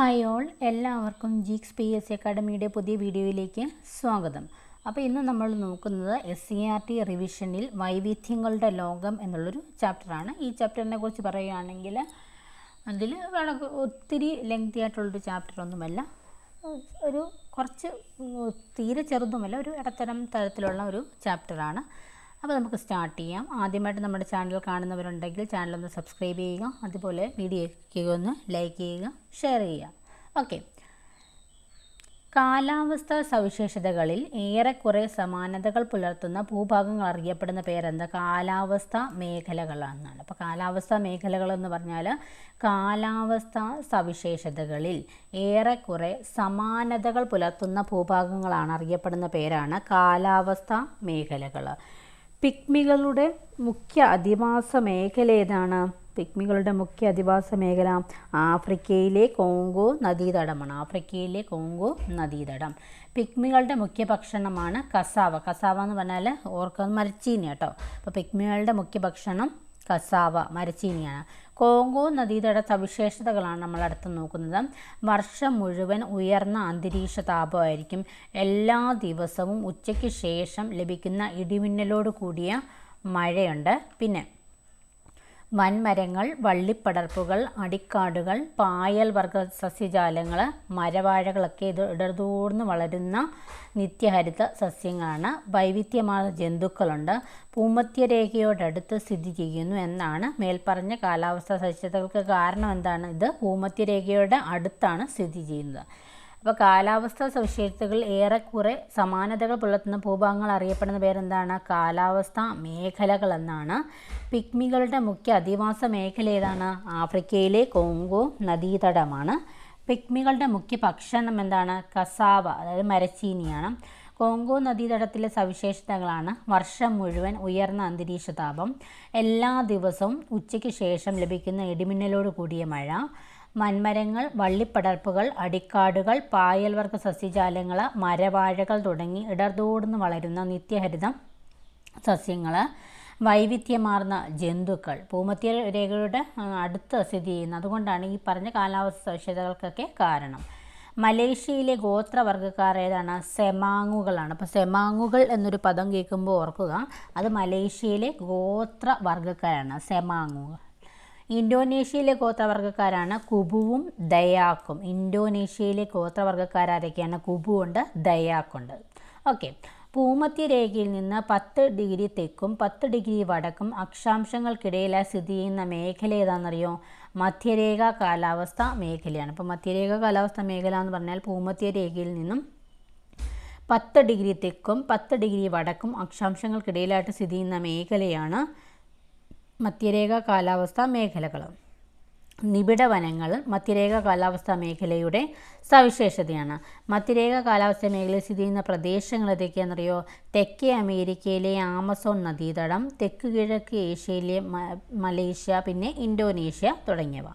Hi all എല്ലാവർക്കും Geeks P S C അക്കാഡമിയുടെ പുതിയ വീഡിയോയിലേക്ക് സ്വാഗതം. അപ്പോൾ ഇന്ന് നമ്മൾ നോക്കുന്നത് എസ് സി ആർ ടി റിവിഷനിൽ വൈവിധ്യങ്ങളുടെ ലോകം എന്നുള്ളൊരു ചാപ്റ്ററാണ് ഈ ചാപ്റ്ററിനെ കുറിച്ച് പറയുകയാണെങ്കിൽ അതിൽ ഒത്തിരി ലെങ്തി ആയിട്ടുള്ളൊരു ചാപ്റ്റർ ഒന്നുമല്ല. ഒരു കുറച്ച് തീരെ ചെറുതുമല്ല ഒരു ഇടത്തരം തരത്തിലുള്ള ഒരു ചാപ്റ്ററാണ് അപ്പോൾ നമുക്ക് സ്റ്റാർട്ട് ചെയ്യാം. ആദ്യമായിട്ട് നമ്മുടെ ചാനൽ കാണുന്നവരുണ്ടെങ്കിൽ ചാനൽ ഒന്ന് സബ്സ്ക്രൈബ് ചെയ്യുക. അതുപോലെ വീഡിയോയ്ക്ക് ഒന്ന് ലൈക്ക് ചെയ്യുക ഷെയർ ചെയ്യുക. ഓക്കെ. കാലാവസ്ഥാ സവിശേഷതകളിൽ ഏറെക്കുറെ സമാനതകൾ പുലർത്തുന്ന ഭൂഭാഗങ്ങൾ അറിയപ്പെടുന്ന പേരെന്താ? കാലാവസ്ഥാ മേഖലകളാണെന്നാണ്. അപ്പോൾ കാലാവസ്ഥാ മേഖലകൾ എന്ന് പറഞ്ഞാൽ കാലാവസ്ഥാ സവിശേഷതകളിൽ ഏറെക്കുറെ സമാനതകൾ പുലർത്തുന്ന ഭൂഭാഗങ്ങളാണ് അറിയപ്പെടുന്ന പേരാണ് കാലാവസ്ഥാ മേഖലകൾ. പിഗ്മികളുടെ മുഖ്യ അധിവാസ മേഖല ഏതാണ്? പിക്മികളുടെ മുഖ്യ അധിവാസ മേഖല ആഫ്രിക്കയിലെ കോങ്കോ നദീതടമാണ്. ആഫ്രിക്കയിലെ കോങ്കോ നദീതടം. പിക്മികളുടെ മുഖ്യ ഭക്ഷണമാണ് കസാവ. കസാവ എന്ന് പറഞ്ഞാൽ ഓർക്കുന്നത് മരച്ചീനി കേട്ടോ അപ്പോൾ പിക്മികളുടെ മുഖ്യ ഭക്ഷണം കസാവ മരച്ചീനിയാണ്. കോങ്കോ നദീതട സവിശേഷതകളാണ് നമ്മൾ അടുത്ത് നോക്കുന്നത്. വർഷം മുഴുവൻ ഉയർന്ന അന്തരീക്ഷ താപമായിരിക്കും. എല്ലാ ദിവസവും ഉച്ചയ്ക്ക് ശേഷം ലഭിക്കുന്ന ഇടിമിന്നലോട് കൂടിയ മഴയുണ്ട്. പിന്നെ വൻമരങ്ങൾ വള്ളിപ്പടർപ്പുകൾ അടിക്കാടുകൾ പായൽ വർഗ സസ്യജാലങ്ങൾ മരവാഴകളൊക്കെ ഇത് ഇടതൂർന്ന് വളരുന്ന നിത്യഹരിത സസ്യങ്ങളാണ്. വൈവിധ്യമാർന്ന ജന്തുക്കളുണ്ട്. ഭൂമധ്യരേഖയോടടുത്ത് സ്ഥിതി ചെയ്യുന്നു എന്നാണ് മേൽപ്പറഞ്ഞ കാലാവസ്ഥാ സവിശേഷതകൾക്ക് കാരണം എന്താണ്? ഇത് ഭൂമധ്യരേഖയുടെ അടുത്താണ് സ്ഥിതി ചെയ്യുന്നത്. അപ്പോൾ കാലാവസ്ഥാ സവിശേഷതകൾ ഏറെക്കുറെ സമാനതകൾ പുലർത്തുന്ന ഭൂഭാഗങ്ങൾ അറിയപ്പെടുന്ന പേരെന്താണ്? കാലാവസ്ഥാ മേഖലകൾ എന്നാണ്. പിക്മികളുടെ മുഖ്യ അധിവാസ മേഖല ഏതാണ്? ആഫ്രിക്കയിലെ കോങ്കോ നദീതടമാണ്. പിക്മികളുടെ മുഖ്യ ഭക്ഷണം എന്താണ്? കസാവ അതായത് മരച്ചീനിയാണ്. കോങ്കോ നദീതടത്തിലെ സവിശേഷതകളാണ് വർഷം മുഴുവൻ ഉയർന്ന അന്തരീക്ഷ താപം എല്ലാ ദിവസവും ഉച്ചയ്ക്ക് ശേഷം ലഭിക്കുന്ന ഇടിമിന്നലോട് കൂടിയ മഴ മൺമരങ്ങൾ വള്ളിപ്പടർപ്പുകൾ അടിക്കാടുകൾ പായൽവർഗ സസ്യജാലങ്ങൾ മരവാഴകൾ തുടങ്ങി ഇടർതോടുന്ന് വളരുന്ന നിത്യഹരിതം സസ്യങ്ങൾ വൈവിധ്യമാർന്ന ജന്തുക്കൾ. ഭൂമധ്യ രേഖയുടെ അടുത്ത് സ്ഥിതി ചെയ്യുന്നത് അതുകൊണ്ടാണ് ഈ പറഞ്ഞ കാലാവസ്ഥ സവിശേഷതകൾക്കൊക്കെ കാരണം. മലേഷ്യയിലെ ഗോത്രവർഗക്കാർ ഏതാണ്? സെമാങ്ങുകളാണ്. അപ്പോൾ സെമാങ്ങുകൾ എന്നൊരു പദം കേൾക്കുമ്പോൾ ഓർക്കുക അത് മലേഷ്യയിലെ ഗോത്രവർഗക്കാരാണ് സെമാങ്ങുകൾ. ഇന്തോനേഷ്യയിലെ ഗോത്രവർഗക്കാരാണ് കുബുവും ദയാക്കും. ഇന്തോനേഷ്യയിലെ ഗോത്രവർഗക്കാരൊക്കെയാണ് കുബുവുണ്ട് ദയാക്കുണ്ട് ഓക്കെ. ഭൂമധ്യരേഖയിൽ നിന്ന് പത്ത് ഡിഗ്രി തെക്കും പത്ത് ഡിഗ്രി വടക്കും അക്ഷാംശങ്ങൾക്കിടയിലായി സ്ഥിതി ചെയ്യുന്ന മേഖല ഏതാണെന്നറിയോ? മധ്യരേഖ കാലാവസ്ഥ മേഖലയാണ്. അപ്പോൾ മധ്യരേഖ കാലാവസ്ഥ മേഖല എന്ന് പറഞ്ഞാൽ ഭൂമധ്യരേഖയിൽ നിന്നും പത്ത് ഡിഗ്രി തെക്കും പത്ത് ഡിഗ്രി വടക്കും അക്ഷാംശങ്ങൾക്കിടയിലായിട്ട് സ്ഥിതി ചെയ്യുന്ന മേഖലയാണ് മധ്യരേഖ കാലാവസ്ഥാ മേഖലകൾ നിബിഡ വനങ്ങൾ മധ്യരേഖ കാലാവസ്ഥാ മേഖലയുടെ സവിശേഷതയാണ്. മധ്യരേഖ കാലാവസ്ഥാ മേഖലയിൽ സ്ഥിതി ചെയ്യുന്ന പ്രദേശങ്ങൾ ഏതൊക്കെയാണെന്നറിയോ? തെക്കേ അമേരിക്കയിലെ ആമസോൺ നദീതടം തെക്ക് കിഴക്ക് ഏഷ്യയിലെ മലേഷ്യ പിന്നെ ഇന്തോനേഷ്യ തുടങ്ങിയവ.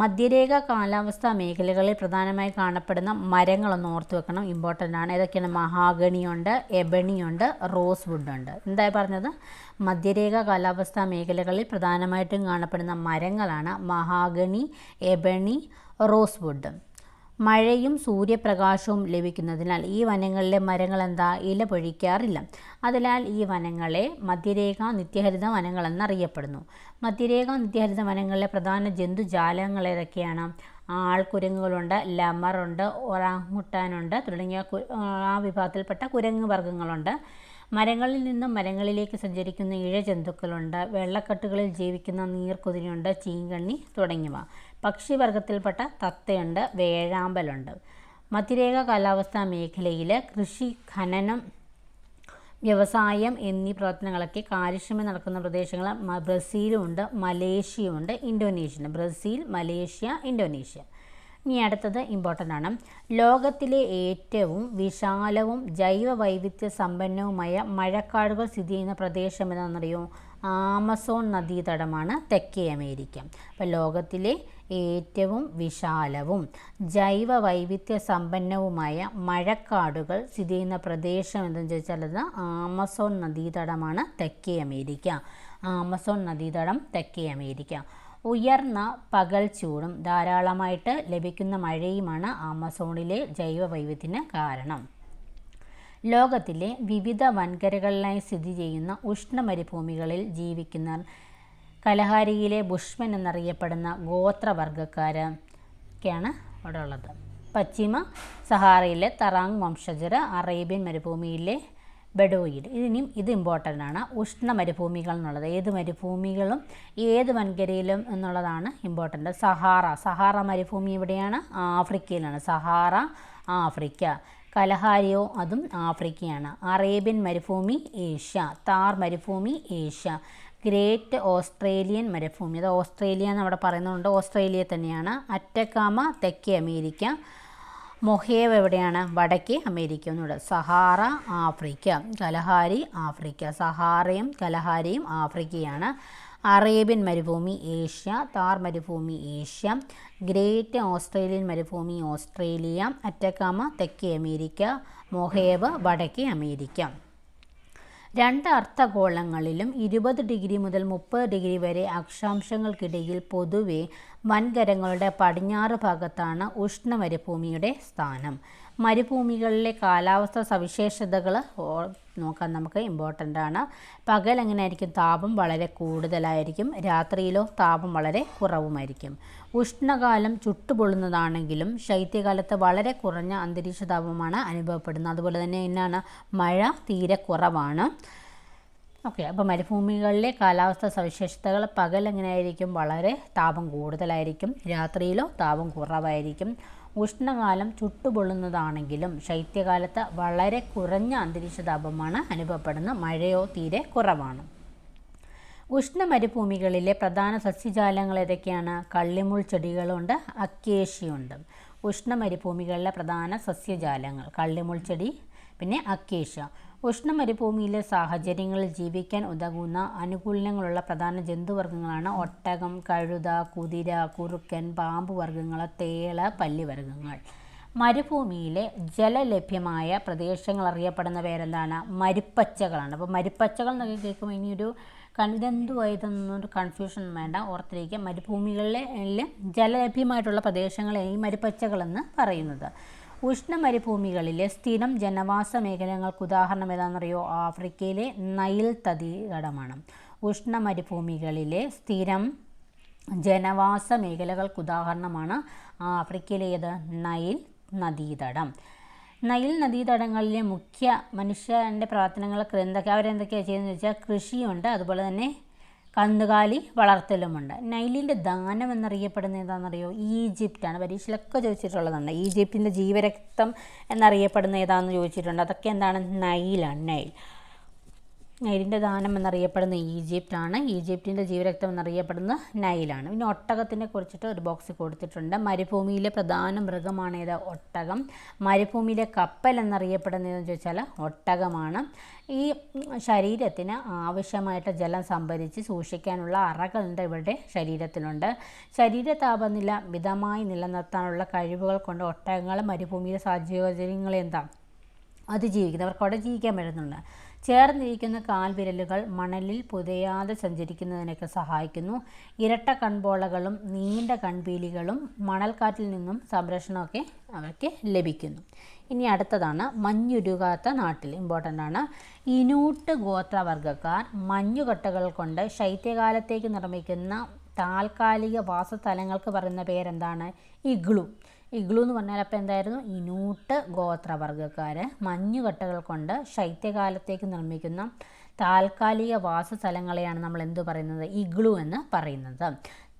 മധ്യരേഖ കാലാവസ്ഥാ മേഖലകളിൽ പ്രധാനമായി കാണപ്പെടുന്ന മരങ്ങളൊന്ന് ഓർത്ത് വെക്കണം. ഇമ്പോർട്ടന്റ് ആണ്. ഏതൊക്കെയാണ്? മഹാഗണിയുണ്ട് എബണിയുണ്ട് റോസ് വുഡുണ്ട് എന്തായി പറഞ്ഞത്? മധ്യരേഖ കാലാവസ്ഥാ മേഖലകളിൽ പ്രധാനമായിട്ടും കാണപ്പെടുന്ന മരങ്ങളാണ് മഹാഗണി എബണി റോസ് വുഡ് മഴയും സൂര്യപ്രകാശവും ലഭിക്കുന്നതിനാൽ ഈ വനങ്ങളിലെ മരങ്ങൾ എന്താ ഇല പൊഴിക്കാറില്ല. അതിനാൽ ഈ വനങ്ങളെ മധ്യരേഖ നിത്യഹരിത വനങ്ങളെന്നറിയപ്പെടുന്നു. മധ്യരേഖ നിത്യഹരിത വനങ്ങളിലെ പ്രധാന ജന്തുജാലങ്ങൾ ഏതൊക്കെയാണ്? ആൾക്കുരങ്ങുകളുണ്ട് ലമറുണ്ട് ഒറാങ്ങുട്ടാനുണ്ട് തുടങ്ങിയ ആ വിഭാഗത്തിൽപ്പെട്ട കുരങ്ങ് വർഗങ്ങളുണ്ട്. മരങ്ങളിൽ നിന്നും മരങ്ങളിലേക്ക് സഞ്ചരിക്കുന്ന ഇഴജന്തുക്കളുണ്ട്. വെള്ളക്കെട്ടുകളിൽ ജീവിക്കുന്ന നീർക്കുതിരയുണ്ട് ചീങ്കണ്ണി തുടങ്ങിയവ. പക്ഷിവർഗത്തിൽപ്പെട്ട തത്തയുണ്ട് വേഴാമ്പലുണ്ട്. മധ്യരേഖ കാലാവസ്ഥാ മേഖലയിൽ കൃഷി ഖനനം വ്യവസായം എന്നീ പ്രവർത്തനങ്ങളൊക്കെ കാര്യക്ഷമം നടക്കുന്ന പ്രദേശങ്ങൾ ബ്രസീലുമുണ്ട് മലേഷ്യയുമുണ്ട് ഇന്തോനേഷ്യ ബ്രസീൽ മലേഷ്യ ഇന്തോനേഷ്യ. ഇനി അടുത്തത് ഇമ്പോർട്ടന്റ് ആണ്. ലോകത്തിലെ ഏറ്റവും വിശാലവും ജൈവ വൈവിധ്യ സമ്പന്നവുമായ മഴക്കാടുകൾ സ്ഥിതി ചെയ്യുന്ന പ്രദേശം എന്താണെന്നറിയോ ആമസോൺ നദീതടമാണ് തെക്കേ അമേരിക്ക. അപ്പോൾ ലോകത്തിലെ ഏറ്റവും വിശാലവും ജൈവ വൈവിധ്യ സമ്പന്നവുമായ മഴക്കാടുകൾ സ്ഥിതി ചെയ്യുന്ന പ്രദേശം എന്തെന്ന് ചോദിച്ചാൽ അത് ആമസോൺ നദീതടമാണ് തെക്കേ അമേരിക്ക. ആമസോൺ നദീതടം തെക്കേ അമേരിക്ക. ഉയർന്ന പകൽ ചൂടും ധാരാളമായിട്ട് ലഭിക്കുന്ന മഴയുമാണ് ആമസോണിലെ ജൈവ വൈവിധ്യത്തിന് കാരണം. ലോകത്തിലെ വിവിധ വൻകരകളിലായി സ്ഥിതി ചെയ്യുന്ന ഉഷ്ണമരുഭൂമികളിൽ ജീവിക്കുന്ന കലഹാരിയിലെ ബുഷ്മൻ എന്നറിയപ്പെടുന്ന ഗോത്രവർഗക്കാരൊക്കെയാണ് അവിടെ ഉള്ളത്. പശ്ചിമ സഹാറയിലെ തറാങ് വംശജർ അറേബ്യൻ മരുഭൂമിയിലെ ബെഡോയിൽ. ഇതിനും ഇത് ഇമ്പോർട്ടന്റ് ആണ്. ഉഷ്ണ മരുഭൂമികൾ എന്നുള്ളത്. ഏത് മരുഭൂമികളും ഏത് വൻകരയിലും എന്നുള്ളതാണ് ഇമ്പോർട്ടന്റ് സഹാറ. സഹാറ മരുഭൂമി എവിടെയാണ്? ആഫ്രിക്കയിലാണ്. Sahara Africa. കലഹാരിയോ അതും ആഫ്രിക്കയാണ്. അറേബ്യൻ മരുഭൂമി ഏഷ്യ താർ മരുഭൂമി ഏഷ്യ ഗ്രേറ്റ് ഓസ്ട്രേലിയൻ മരുഭൂമി. അത് ഓസ്ട്രേലിയ എന്ന് അവിടെ പറയുന്നുണ്ട് ഓസ്ട്രേലിയ തന്നെയാണ്. അറ്റക്കാമ തെക്കേ അമേരിക്ക മൊഹേവ് എവിടെയാണ്? വടക്കേ അമേരിക്ക എന്നുള്ളത് സഹാറ ആഫ്രിക്ക. Kalahari Africa. സഹാറയും കലഹാരിയും ആഫ്രിക്കയാണ്. അറേബ്യൻ മരുഭൂമി ഏഷ്യ താർ മരുഭൂമി ഏഷ്യ ഗ്രേറ്റ് ഓസ്ട്രേലിയൻ മരുഭൂമി ഓസ്ട്രേലിയ അറ്റക്കാമ തെക്കേ അമേരിക്ക മൊഹേവ് വടക്കേ അമേരിക്ക. രണ്ട് അർത്ഥഗോളങ്ങളിലും ഇരുപത് ഡിഗ്രി മുതൽ മുപ്പത് ഡിഗ്രി വരെ അക്ഷാംശങ്ങൾക്കിടയിൽ പൊതുവെ വൻകരങ്ങളുടെ പടിഞ്ഞാറ് ഭാഗത്താണ് ഉഷ്ണമരുഭൂമിയുടെ സ്ഥാനം. മരുഭൂമികളിലെ കാലാവസ്ഥ സവിശേഷതകൾ നോക്കാൻ നമുക്ക് ഇമ്പോർട്ടന്റ് ആണ്. പകൽ എങ്ങനെ ആയിരിക്കും താപം വളരെ കൂടുതലായിരിക്കും. രാത്രിയിലോ താപം വളരെ കുറവുമായിരിക്കും. ഉഷ്ണകാലം ചുട്ടുപൊള്ളുന്നതാണെങ്കിലും ശൈത്യകാലത്ത് വളരെ കുറഞ്ഞ അന്തരീക്ഷ താപമാണ് അനുഭവപ്പെടുന്നത്. അതുപോലെ തന്നെ എന്നാണ്? മഴ തീരെ കുറവാണ്. ഓക്കെ അപ്പോൾ മരുഭൂമികളിലെ കാലാവസ്ഥ സവിശേഷതകൾ പകൽ എങ്ങനെയായിരിക്കും? വളരെ താപം കൂടുതലായിരിക്കും. രാത്രിയിലോ താപം കുറവായിരിക്കും. ഉഷ്ണകാലം ചുട്ടുപൊള്ളുന്നതാണെങ്കിലും ശൈത്യകാലത്ത് വളരെ കുറഞ്ഞ അന്തരീക്ഷ താപമാണ് അനുഭവപ്പെടുന്ന മഴയോ തീരെ കുറവാണ്. ഉഷ്ണ മരുഭൂമികളിലെ പ്രധാന സസ്യജാലങ്ങൾ ഏതൊക്കെയാണ്? കള്ളിമുൾ ചെടികളുണ്ട് അക്കേഷ്യയുണ്ട്. ഉഷ്ണ മരുഭൂമികളിലെ പ്രധാന സസ്യജാലങ്ങൾ കള്ളിമുൾ ചെടി പിന്നെ അക്കേഷ്യ. ഉഷ്ണ മരുഭൂമിയിലെ സാഹചര്യങ്ങളിൽ ജീവിക്കാൻ ഉതകുന്ന അനുകൂലങ്ങളുള്ള പ്രധാന ജന്തുവർഗങ്ങളാണ് ഒട്ടകം കഴുത കുതിര കുറുക്കൻ പാമ്പ് വർഗങ്ങൾ തേള പല്ലിവർഗങ്ങൾ മരുഭൂമിയിലെ ജലലഭ്യമായ പ്രദേശങ്ങൾ അറിയപ്പെടുന്ന പേരെന്താണ്? മരുപ്പച്ചകളാണ്. അപ്പോൾ മരുപ്പച്ചകൾ എന്നൊക്കെ കേൾക്കുമ്പോൾ ഇനിയൊരു കൺ ഇതെന്തുവാ ഇതൊന്നൊരു കൺഫ്യൂഷൻ വേണ്ട. ഓർത്തിരിക്കുക. മരുഭൂമികളിലെ ജലലഭ്യമായിട്ടുള്ള പ്രദേശങ്ങളെ ഈ മരുപ്പച്ചകളെന്ന് പറയുന്നത്. ഉഷ്ണ മരുഭൂമികളിലെ സ്ഥിരം ജനവാസ മേഖലകൾക്ക് ഉദാഹരണം ഏതാണെന്നറിയോ? ആഫ്രിക്കയിലെ നൈൽ തതികടമാണ് ഉഷ്ണ മരുഭൂമികളിലെ സ്ഥിരം ജനവാസ മേഖലകൾക്ക് ഉദാഹരണമാണ് ആഫ്രിക്കയിലെ ഏത്? നൈൽ നദീതടം. നൈൽ നദീതടങ്ങളിലെ മുഖ്യ മനുഷ്യന്റെ പ്രവർത്തനങ്ങളൊക്കെ എന്തൊക്കെ? അവരെന്തൊക്കെയാണ് ചെയ്യുന്നത് വെച്ചാൽ കൃഷിയുണ്ട്. അതുപോലെ തന്നെ കന്നുകാലി വളർത്തലുമുണ്ട്. നൈലിന്റെ ദാനം എന്നറിയപ്പെടുന്ന ഏതാണെന്നറിയോ ഈജിപ്റ്റാണ്. പരീക്ഷയിലൊക്കെ ചോദിച്ചിട്ടുള്ളതാണ്. ഈജിപ്തിന്റെ ജീവരക്തം എന്നറിയപ്പെടുന്ന ഏതാണെന്ന് ചോദിച്ചിട്ടുണ്ട്. അതൊക്കെ എന്താണ്? നൈലാണ്. നൈൽ. നൈലിന്റെ ദാനം എന്നറിയപ്പെടുന്ന ഈജിപ്റ്റാണ്. ഈജിപ്തിന്റെ ജീവരക്തം എന്നറിയപ്പെടുന്ന നൈലാണ്. പിന്നെ ഒട്ടകത്തിനെ കുറിച്ചിട്ട് ഒരു ബോക്സ് കൊടുത്തിട്ടുണ്ട്. മരുഭൂമിയിലെ പ്രധാന മൃഗമാണ് ഏത്? ഒട്ടകം. മരുഭൂമിയിലെ കപ്പൽ എന്നറിയപ്പെടുന്നതെന്ന് ചോദിച്ചാൽ ഒട്ടകമാണ്. ഈ ശരീരത്തിന് ആവശ്യമായിട്ട് ജലം സംഭരിച്ച് സൂക്ഷിക്കാനുള്ള അറകളുണ്ട് ഇവരുടെ ശരീരത്തിലുണ്ട്. ശരീര താപനില മിതമായി നിലനിർത്താനുള്ള കഴിവുകൾ കൊണ്ട് ഒട്ടകങ്ങൾ മരുഭൂമിയിലെ സാഹചര്യങ്ങൾ എന്താ? അതിജീവിക്കുന്നവർക്ക് അവിടെ ജീവിക്കാൻ പറ്റുന്നുണ്ട്. ചേർന്നിരിക്കുന്ന കാൽവിരലുകൾ മണലിൽ പുതയാതെ സഞ്ചരിക്കുന്നതിനൊക്കെ സഹായിക്കുന്നു. ഇരട്ട കൺപോളകളും നീണ്ട കൺപീലികളും മണൽക്കാറ്റിൽ നിന്നും സംരക്ഷണമൊക്കെ അവർക്ക് ലഭിക്കുന്നു. ഇനി അടുത്തതാണ് മഞ്ഞുരുകാത്ത നാട്ടിൽ. ഇമ്പോർട്ടന്റ് ആണ്. ഇനൂട്ട് ഗോത്രവർഗക്കാർ മഞ്ഞുകട്ടകൾ കൊണ്ട് ശൈത്യകാലത്തേക്ക് നിർമ്മിക്കുന്ന താൽക്കാലിക വാസസ്ഥലങ്ങൾക്ക് പറയുന്ന പേരെന്താണ്? ഇഗ്ലു ഇഗ്ലു എന്ന് പറഞ്ഞാൽ അപ്പോൾ എന്തായിരുന്നു? ഇനൂട്ട് ഗോത്രവർഗക്കാർ മഞ്ഞുകട്ടകൾ കൊണ്ട് ശൈത്യകാലത്തേക്ക് നിർമ്മിക്കുന്ന താൽക്കാലിക വാസസ്ഥലങ്ങളെയാണ് നമ്മൾ എന്തു പറയുന്നത്? ഇഗ്ലു എന്ന് പറയുന്നത്.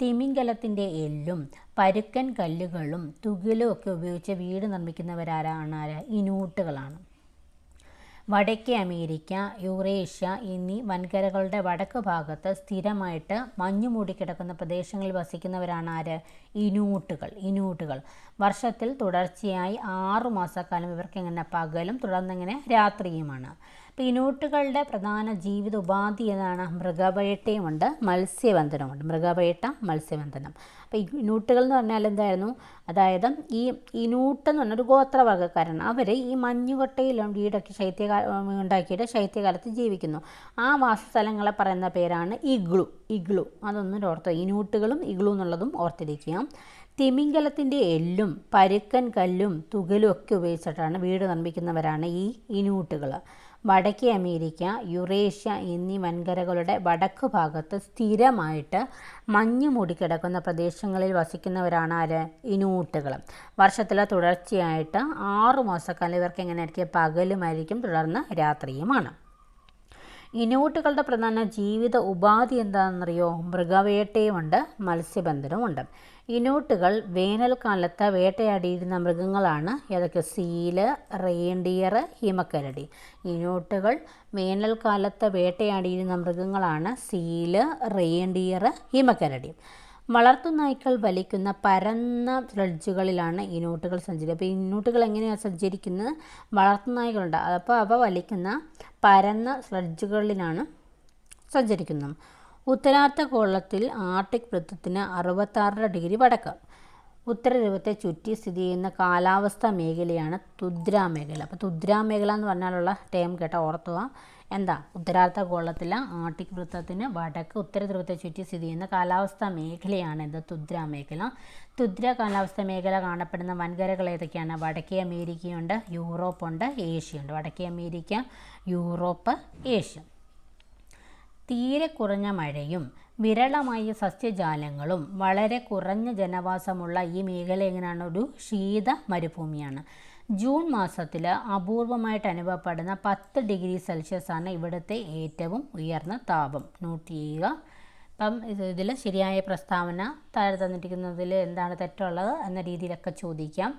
തിമിംഗലത്തിന്റെ എല്ലും പരുക്കൻ കല്ലുകളും തുകിലും ഒക്കെ ഉപയോഗിച്ച് വീട് നിർമ്മിക്കുന്നവരാരാണ് ഇനൂട്ടുകളാണ്. വടക്കേ അമേരിക്ക യൂറേഷ്യ എന്നീ വൻകരകളുടെ വടക്ക് ഭാഗത്ത് സ്ഥിരമായിട്ട് മഞ്ഞു മൂടിക്കിടക്കുന്ന പ്രദേശങ്ങളിൽ വസിക്കുന്നവരാണ് ആര്? ഇനൂട്ടുകൾ ഇനൂട്ടുകൾ. വർഷത്തിൽ തുടർച്ചയായി ആറു മാസക്കാലം ഇവർക്ക് ഇങ്ങനെ പകലും തുടർന്നിങ്ങനെ രാത്രിയുമാണ്. അപ്പോൾ ഇനൂട്ടുകളുടെ പ്രധാന ജീവിത ഉപാധി ഏതാണ്? മൃഗവേട്ടയുമുണ്ട് മത്സ്യബന്ധനമുണ്ട് മൃഗവേട്ട മത്സ്യബന്ധനം. അപ്പോൾ ഇനൂട്ടുകൾ എന്ന് പറഞ്ഞാൽ എന്തായിരുന്നു? അതായത് ഈ ഇനൂട്ട് എന്ന് പറഞ്ഞൊരു ഗോത്രവർഗക്കാരാണ്. അവർ ഈ മഞ്ഞുകൊട്ടയിലും വീടൊക്കെ ശൈത്യകാല ഉണ്ടാക്കിയിട്ട് ശൈത്യകാലത്ത് ജീവിക്കുന്നു. ആ വാസസ്ഥലങ്ങളെ പറയുന്ന പേരാണ് ഇഗ്ലു ഇഗ്ലു അതൊന്നും ഓർത്തോ. ഇനൂട്ടുകളും ഇഗ്ലു എന്നുള്ളതും ഓർത്തിരിക്കുക. തിമിംഗലത്തിന്റെ എല്ലും പരുക്കൻ കല്ലും തുകലും ഒക്കെ ഉപയോഗിച്ചിട്ടാണ് വീട് നിർമ്മിക്കുന്നവരാണ് ഈ ഇനൂട്ടുകൾ വടക്കേ അമേരിക്ക യുറേഷ്യ എന്നീ വൻകരകളുടെ വടക്കു ഭാഗത്ത് സ്ഥിരമായിട്ട് മഞ്ഞ് മൂടിക്കിടക്കുന്ന പ്രദേശങ്ങളിൽ വസിക്കുന്നവരാണ് ആര്? ഇനൂട്ടുകൾ വർഷത്തിൽ തുടർച്ചയായിട്ട് ആറു മാസക്കാലം ഇവർക്ക് എങ്ങനെയായിരിക്കും പകലുമായിരിക്കും തുടർന്ന് രാത്രിയുമാണ്. ഇനൂട്ടുകളുടെ പ്രധാന ജീവിത ഉപാധി എന്താണെന്നറിയോ? മൃഗവേട്ടയുമുണ്ട് മത്സ്യബന്ധനവുമുണ്ട്. ഇനൂട്ടുകൾ വേനൽക്കാലത്ത് വേട്ടയാടിയിരുന്ന മൃഗങ്ങളാണ്. ഏതൊക്കെ? Seal reindeer ഹിമക്കരടി. ഇനോട്ടുകൾ വേനൽക്കാലത്ത് വേട്ടയാടിയിരുന്ന മൃഗങ്ങളാണ്. Seal reindeer ഹിമക്കരടി. വളർത്തുനായ്ക്കൾ വലിക്കുന്ന പരന്ന ഫ്രഡ്ജുകളിലാണ് ഇനോട്ടുകൾ സഞ്ചരിക്കുക. അപ്പോൾ ഇനോട്ടുകൾ എങ്ങനെയാണ് സഞ്ചരിക്കുന്നത്? വളർത്തുനായ്ക്കളുണ്ട് അപ്പോൾ അവ വലിക്കുന്ന പരന്ന ഫ്രഡ്ജുകളിലാണ് സഞ്ചരിക്കുന്നത്. ഉത്തരാർദ്ധഗോളത്തിൽ ആർട്ടിക് വൃത്തത്തിന് അറുപത്താറര ഡിഗ്രി വടക്ക്. ഉത്തരധ്രുവത്തെ ചുറ്റി സ്ഥിതി ചെയ്യുന്ന കാലാവസ്ഥാ മേഖലയാണ് തുദ്രാ മേഖല അപ്പോൾ തുദ്രാ മേഖല എന്ന് പറഞ്ഞാലുള്ള ടേം കേട്ട ഓർത്തുക. എന്താ? ഉത്തരാർദ്ധഗോളത്തിലെ ആർട്ടിക് വൃത്തത്തിന് വടക്ക് ഉത്തരധ്രുവത്തെ ചുറ്റി സ്ഥിതി ചെയ്യുന്ന കാലാവസ്ഥാ മേഖലയാണ് ഇത് തുദ്രാ മേഖല തുദ്ര കാലാവസ്ഥാ മേഖല കാണപ്പെടുന്ന വൻകരകൾ ഏതൊക്കെയാണ്? വടക്കേ അമേരിക്കയുണ്ട് യൂറോപ്പുണ്ട് ഏഷ്യയുണ്ട്. വടക്കേ അമേരിക്ക യൂറോപ്പ് ഏഷ്യ. തീരെ കുറഞ്ഞ മഴയും വിരളമായ സസ്യജാലങ്ങളും വളരെ കുറഞ്ഞ ജനവാസമുള്ള ഈ മേഖല എങ്ങനെയാണ്? ഒരു ശീത മരുഭൂമിയാണ്. ജൂൺ മാസത്തിൽ അപൂർവമായിട്ട് അനുഭവപ്പെടുന്ന പത്ത് ഡിഗ്രി സെൽഷ്യസ് ആണ് ഇവിടുത്തെ ഏറ്റവും ഉയർന്ന താപം. നോട്ട് ചെയ്യുക അപ്പം ഇതിൽ ശരിയായ പ്രസ്താവന താഴെ തന്നിരിക്കുന്നതിൽ എന്താണ് തെറ്റുള്ളത് എന്ന രീതിയിലൊക്കെ ചോദിക്കാം.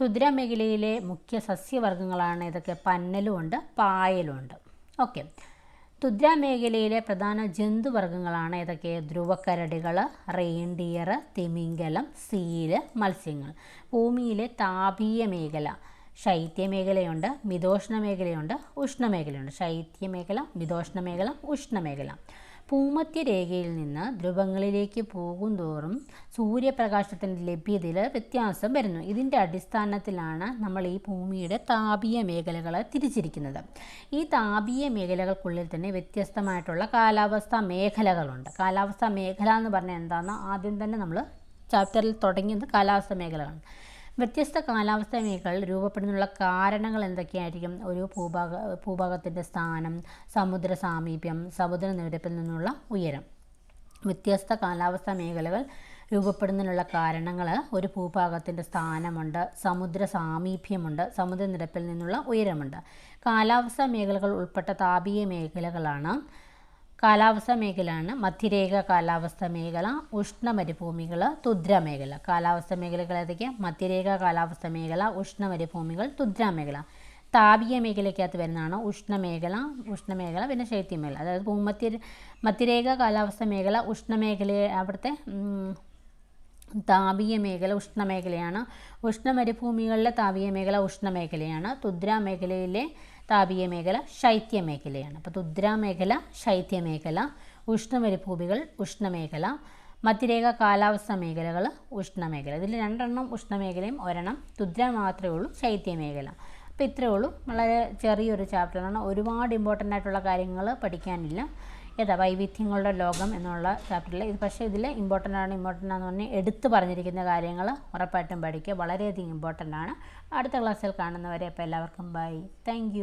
തുദ്ര മേഖലയിലെ മുഖ്യ സസ്യവർഗങ്ങളാണ് ഇതൊക്കെ പന്നലുമുണ്ട് പായലുമുണ്ട്. ഓക്കെ. തുദ്ര മേഖലയിലെ പ്രധാന ജന്തുവർഗങ്ങളാണ് ഏതൊക്കെ? ധ്രുവക്കരടികൾ റെയിൻഡിയർ തിമിംഗലം സീൽ മത്സ്യങ്ങൾ. ഭൂമിയിലെ താപീയ മേഖല. ശൈത്യമേഖലയുണ്ട് മിതോഷ്ണ മേഖലയുണ്ട് ഉഷ്ണമേഖലയുണ്ട് ശൈത്യമേഖല മിതോഷ്ണ മേഖല ഉഷ്ണമേഖല ഭൂമധ്യരേഖയിൽ നിന്ന് ധ്രുവങ്ങളിലേക്ക് പോകുന്തോറും സൂര്യപ്രകാശത്തിന്റെ ലഭ്യതയിൽ വ്യത്യാസം വരുന്നു. ഇതിന്റെ അടിസ്ഥാനത്തിലാണ് നമ്മൾ ഈ ഭൂമിയുടെ താപീയ മേഖലകളെ തിരിച്ചിരിക്കുന്നത്. ഈ താപീയ മേഖലകൾക്കുള്ളിൽ തന്നെ വ്യത്യസ്തമായിട്ടുള്ള കാലാവസ്ഥാ മേഖലകളുണ്ട്. കാലാവസ്ഥാ മേഖല എന്ന് പറഞ്ഞാൽ എന്താണെന്ന് ആദ്യം തന്നെ നമ്മൾ ചാപ്റ്ററിൽ തുടങ്ങിയത് കാലാവസ്ഥാ മേഖലകളാണ്. വ്യത്യസ്ത കാലാവസ്ഥാ മേഖലകൾ രൂപപ്പെടുന്നതിനുള്ള കാരണങ്ങൾ എന്തൊക്കെയായിരിക്കും? ഒരു ഭൂഭാഗ ഭൂഭാഗത്തിന്റെ സ്ഥാനം സമുദ്ര സാമീപ്യം സമുദ്രനിരപ്പിൽ നിന്നുള്ള ഉയരം. വ്യത്യസ്ത കാലാവസ്ഥാ മേഖലകൾ രൂപപ്പെടുന്നതിനുള്ള കാരണങ്ങൾ ഒരു ഭൂഭാഗത്തിന്റെ സ്ഥാനമുണ്ട് സമുദ്ര സാമീപ്യമുണ്ട് സമുദ്രനിരപ്പിൽ നിന്നുള്ള ഉയരമുണ്ട്. കാലാവസ്ഥാ മേഖലകൾ ഉൾപ്പെട്ട താപീയ മേഖലകളാണ് കാലാവസ്ഥാ മേഖലയാണ്. മധ്യരേഖ കാലാവസ്ഥ മേഖല ഉഷ്ണ മരുഭൂമികൾ തുദ്ര മേഖല കാലാവസ്ഥാ മേഖലകൾ ഏതൊക്കെയാണ് മധ്യരേഖ കാലാവസ്ഥാ മേഖല ഉഷ്ണ മരുഭൂമികൾ തുദ്ര മേഖല താപീയ മേഖലയ്ക്കകത്ത് വരുന്നതാണ് ഉഷ്ണമേഖല ഉഷ്ണമേഖല പിന്നെ ശൈത്യമേഖല. അതായത് ഭൂമധ്യ മധ്യരേഖ കാലാവസ്ഥ മേഖല ഉഷ്ണമേഖലയെ അവിടുത്തെ താപീയ മേഖല ഉഷ്ണമേഖലയാണ്. ഉഷ്ണമരുഭൂമികളിലെ താപീയ മേഖല ഉഷ്ണമേഖലയാണ്. തുദ്ര മേഖലയിലെ താപീയ മേഖല ശൈത്യ മേഖലയാണ്. അപ്പോൾ തുദ്ര മേഖല ശൈത്യ മേഖല ഉഷ്ണമരുഭൂമികൾ ഉഷ്ണമേഖല മധ്യരേഖ കാലാവസ്ഥ മേഖലകൾ ഉഷ്ണമേഖല. ഇതിൽ രണ്ടെണ്ണം ഉഷ്ണമേഖലയും ഒരെണ്ണം രുദ്ര മാത്രമേ ഉള്ളൂ ശൈത്യ മേഖല. അപ്പോൾ ഇത്രയേ ഉള്ളൂ. വളരെ ചെറിയൊരു ചാപ്റ്ററാണ് ഒരുപാട് ഇമ്പോർട്ടന്റ് ആയിട്ടുള്ള കാര്യങ്ങൾ പഠിക്കാനില്ല. ഏതാ വൈവിധ്യങ്ങളുടെ ലോകം എന്നുള്ള ചാപ്റ്ററിൽ ഇത് പക്ഷേ ഇതിൽ ഇമ്പോർട്ടന്റ് ആണ് ഇമ്പോർട്ടന്റ് ആണെന്ന് പറഞ്ഞാൽ എടുത്തു പറഞ്ഞിരിക്കുന്ന കാര്യങ്ങൾ ഉറപ്പായിട്ടും പഠിക്കുക. വളരെയധികം ഇമ്പോർട്ടന്റ് ആണ്. അടുത്ത ക്ലാസ്സിൽ കാണുന്നവരെ അപ്പോൾ എല്ലാവർക്കും ബൈ താങ്ക്